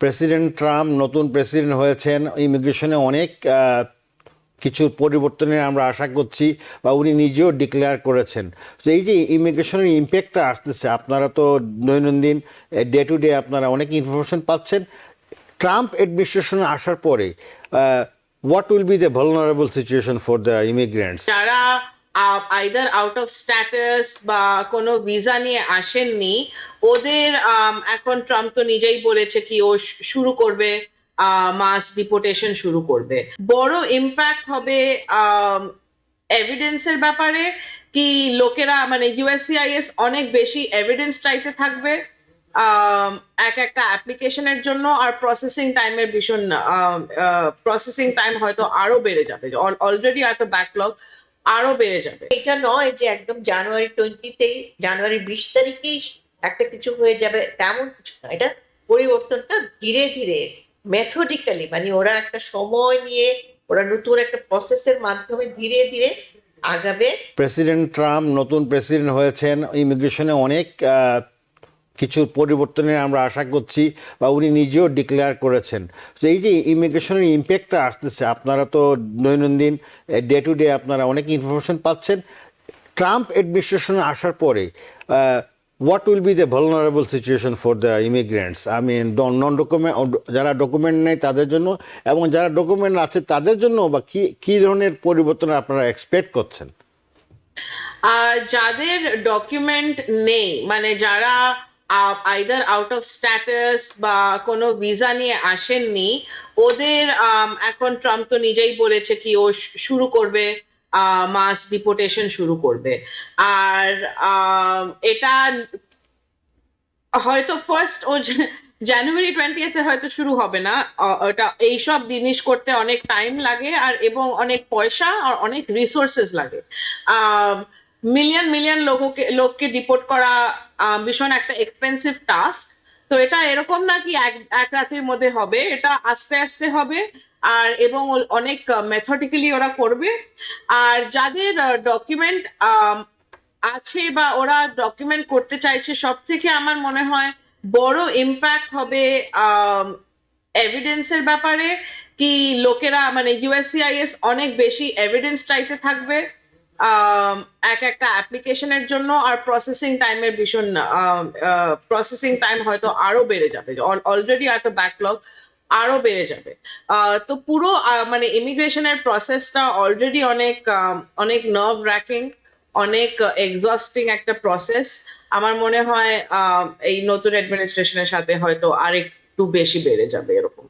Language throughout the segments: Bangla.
প্রেসিডেন্ট ট্রাম্প নতুন প্রেসিডেন্ট হয়েছেন। ইমিগ্রেশনে অনেক কিছু পরিবর্তনের আমরা আশা করছি বা উনি নিজেও ডিক্লেয়ার করেছেন। তো এই যে ইমিগ্রেশনের ইম্প্যাক্টটা আসতেছে, আপনারা তো দৈনন্দিন ডে টু ডে আপনারা অনেক ইনফরমেশন পাচ্ছেন। ট্রাম্প অ্যাডমিনিস্ট্রেশনে আসার পরে what will be the vulnerable situation for the immigrants যারা আইদার আউট অফ স্ট্যাটাস বা কোনো ভিসা নিয়ে আসেননি। ওদের এখন ট্রাম্প তো নিজেই বলেছে কি ও শুরু করবে মাস ডিপোর্টেশন শুরু করবে। বড় ইম্প্যাক্ট হবে এভিডেন্সের ব্যাপারে কি লোকেরা মানে ইউএসসিআইএস অনেক বেশি এভিডেন্স চাইতে থাকবে এক একটা অ্যাপ্লিকেশনের জন্য। আর প্রসেসিং টাইমের ভীষণ প্রসেসিং টাইম হয়তো আরও বেড়ে যাবে। অলরেডি এত ব্যাকলগ আরও বেড়ে যাবে। এটা নয় যে একদম জানুয়ারি টোয়েন্টিতেই জানুয়ারি বিশ তারিখেই একটা কিছু হয়ে যাবে তেমন কিছু না। এটা পরিবর্তনটা ধীরে ধীরে মেথডিক্যালি মানে ওরা একটা সময় নিয়ে ওরা নতুন একটা প্রসেসের মাধ্যমে ধীরে ধীরে আগাবে। প্রেসিডেন্ট ট্রাম্প নতুন প্রেসিডেন্ট হয়েছেন। ইমিগ্রেশনে অনেক আহ, কিছু পরিবর্তনের আমরা আশা করছি বা উনি নিজেও ডিক্লেয়ার করেছেন। তো এই যে ইমিগ্রেশনের ইম্প্যাক্টটা আসতেছে, আপনারা তো দৈনন্দিন ডে টু ডে আপনারা অনেক ইনফরমেশন পাচ্ছেন। ট্রাম্প অ্যাডমিনিস্ট্রেশনে আসার পরে what will be the vulnerable situation for the immigrants I mean non document যারা ডকুমেন্ট নেই তাদের জন্য, এবং যারা ডকুমেন্ট আছে তাদের জন্য বা কি, কী ধরনের পরিবর্তন আপনারা এক্সপেক্ট করছেন? যাদের ডকুমেন্ট নেই মানে যারা আইদার আউট অফ স্ট্যাটাস বা কোনো ভিসা নিয়ে আসেননি। ওদের এখন ট্রাম্প তো নিজেই বলেছে কি ও শুরু করবে মাস ডিপোর্টেশন শুরু করবে। আর এটা হয়তো ফার্স্ট ও জানুয়ারি টোয়েন্টিতে হয়তো শুরু হবে না। ওটা এইসব জিনিস করতে অনেক টাইম লাগে আর এবং অনেক পয়সা আর অনেক রিসোর্সেস লাগে। মিলিয়ন মিলিয়ন লোককে লোককে ডিপোর্ট করা ভীষণ একটা এক্সপেন্সিভ টাস্ক তো এটা এরকম না কি এক রাতের মধ্যে হবে, এটা আস্তে আস্তে হবে, আর এবং অনেক মেথডিক্যালি ওরা করবে। আর যাদের ডকুমেন্ট আছে বা ওরা ডকুমেন্ট করতে চাইছে সব থেকে আমার মনে হয় বড় ইম্প্যাক্ট হবে এভিডেন্সের ব্যাপারে, কি লোকেরা মানে ইউএসসিআইএস অনেক বেশি এভিডেন্স চাইতে থাকবে। এক একটা অ্যাপ্লিকেশনের জন্য আর প্রসেসিং টাইমের ভীষণ প্রসেসিং টাইম হয়তো আরও বেড়ে যাবে। অলরেডি এত ব্যাকলগ আরও বেড়ে যাবে। তো পুরো মানে ইমিগ্রেশনের প্রসেসটা অলরেডি অনেক অনেক নার্ভ র্যাকিং অনেক এক্সস্টিং একটা প্রসেস আমার মনে হয় এই নতুন অ্যাডমিনিস্ট্রেশনের সাথে হয়তো আরেকটু বেশি বেড়ে যাবে এরকম।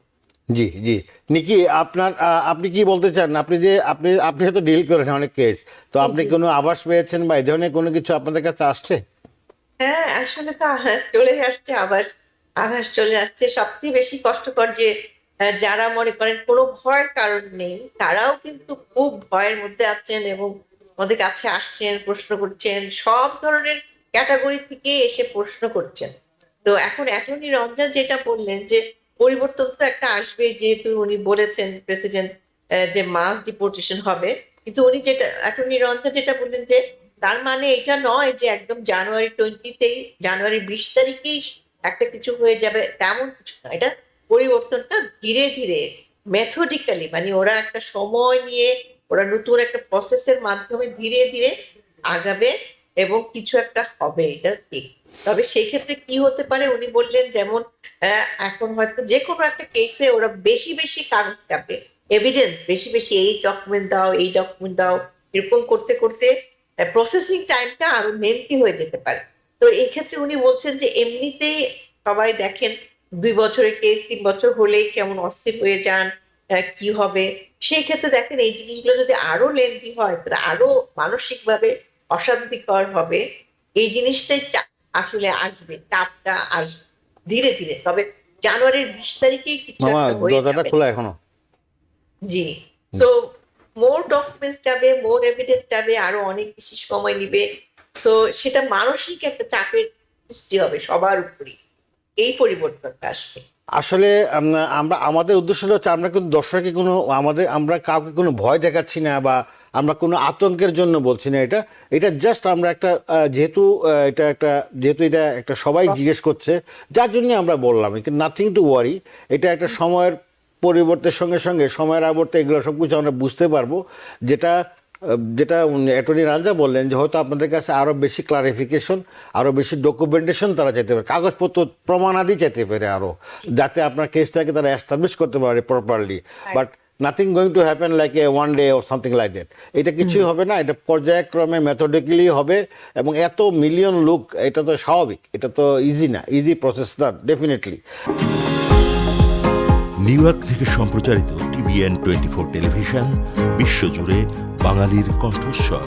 জি জি। নিকি আপনার আপনি কি বলতে চান? আপনি যে আপনি আপনি হয়তো ডিল করেন অনেক কেস তো আপনি কোনো আভাস পেয়েছেন বা এই ধরনের কোনো কিছু আপনাদের কাছে আসছে? হ্যাঁ আসলে তো চলে আসছে আবার আভাস চলে আসছে। সবচেয়ে বেশি কষ্টকর যে যারা মনে করেন কোনো ভয়ের কারণ নেই তারাও কিন্তু খুব ভয়ের মধ্যে আছেন এবং আমাদের কাছে আসছেন প্রশ্ন করছেন সব ধরনের ক্যাটাগরি থেকে এসে প্রশ্ন করছেন। তো এখন অ্যাটর্নি রঞ্জন যেটা বললেন যে পরিবর্তন তো একটা আসবে যেহেতু উনি বলেছেন প্রেসিডেন্ট যে মাস ডিপোর্টেশন হবে। কিন্তু উনি যেটা অ্যাটর্নি রঞ্জন যেটা বললেন যে, তার মানে এটা নয় যে একদম জানুয়ারি টোয়েন্টিতেই জানুয়ারি বিশ তারিখেই একটা কিছু হয়ে যাবে, তেমন কিছু না। এটা পরিবর্তনটা ধীরে ধীরে মেথডিক্যালি মানে ওরা একটা সময় নিয়ে, ওরা নতুন একটা প্রসেসের মাধ্যমে ধীরে ধীরে আগাবে। এবং কিছু একটা হবে, এটা ঠিক। তবে সেই ক্ষেত্রে কি হতে পারে? উনি বললেন যেমন এখন হয়তো যে কোনো একটা কেসে ওরা বেশি বেশি কাগজ চাবে এভিডেন্স বেশি বেশি, এই ডকুমেন্ট দাও, এই ডকুমেন্ট দাও, এরকম করতে করতে প্রসেসিং টাইমটা আরও লেন্থি হয়ে যেতে পারে। তো এই ক্ষেত্রে উনি বলছেন যে এমনিতেই সবাই দেখেন, দুই বছরের কেস তিন বছর হলেই কেমন অস্থির হয়ে যান কি হবে? সেই ক্ষেত্রে দেখেন এই জিনিসগুলো যদি আরও লেন্থি হয়, তাহলে আরও মানসিকভাবে অশান্তিকর হবে। এই জিনিসটাই আসলে আসবে চাপটা আসবে ধীরে ধীরে। তবে জানুয়ারির বিশ কিছু দরজাটা খোলা এখনও। জি। সো মোর ডকুমেন্টস যাবে মোর এভিডেন্স যাবে আরও অনেক বেশি সময় নিবে। সো সেটা মানসিক একটা চাপের সৃষ্টি হবে সবার উপরে এই পরিবর্তনটা আসবে। আসলে আমরা আমাদের উদ্দেশ্য হচ্ছে আমরা কিন্তু দর্শককে কোনো আমাদের আমরা কাউকে কোনো ভয় দেখাচ্ছি না বা আমরা কোনো আতঙ্কের জন্য বলছি না এটা। এটা জাস্ট আমরা একটা যেহেতু এটা একটা যেহেতু এটা একটা সবাই জিজ্ঞেস করছে যার জন্য আমরা বললাম নাথিং টু ওয়ারি এটা একটা সময়ের পরিবর্তের সঙ্গে সঙ্গে সময়ের আবর্তে এগুলো সব কিছু আমরা বুঝতে পারব। যেটা যেটা অ্যাটর্নি রাজা বললেন যে হয়তো আপনাদের কাছে আরও বেশি ক্লারিফিকেশন আরও বেশি ডকুমেন্টেশন তারা চাইতে পারে কাগজপত্র প্রমাণাদি চাইতে পারে আরও যাতে আপনার কেসটাকে তারা এস্টাবলিশ করতে পারে properly but nothing going to happen like a one day or something like that এটা কিছুই হবে না এটা পর্যায়ক্রমে মেথডিক্যালি হবে এবং এত মিলিয়ন লুক এটা তো স্বাভাবিক এটা তো ইজি না ইজি প্রসেস না ডেফিনেটলি নিউ ইয়র্ক থেকে সম্প্রচারিত টিভিএন টোয়েন্টি ফোর টেলিভিশন বিশ্বজুড়ে বাঙালির কণ্ঠস্বর।